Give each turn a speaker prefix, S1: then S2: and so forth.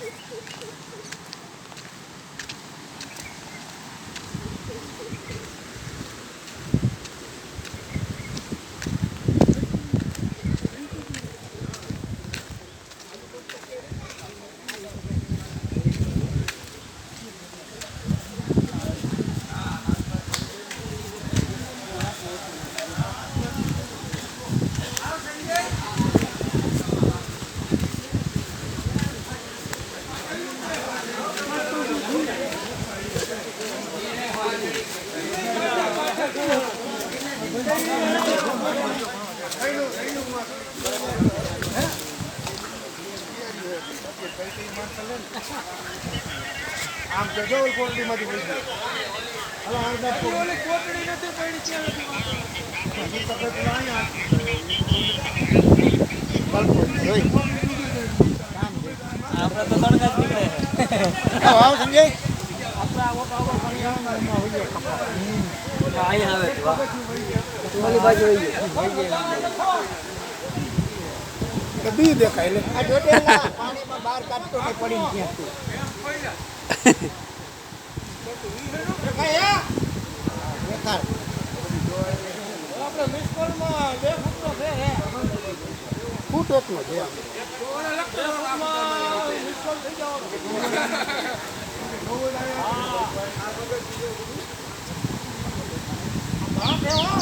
S1: Thank you. આમ તો જો ક્વોલિટીમાંથી મળી ગયું હલો આમ તો ઓલી કોટડી નથી પડી છે હજી તો. બલ્બો જોઈ.
S2: આપણે તો તડકા જ નીકળે.
S1: આવો, આવો સંજય.
S2: અહીંયા આવે. છે, ઓલી બાજુ વહી ગયો.
S1: કદી દેખાય લે આ જોટેલા પાણીમાં બહાર કાઢતો ને પડીને ક્યાં તું. ફૂટ એકનો છે હા,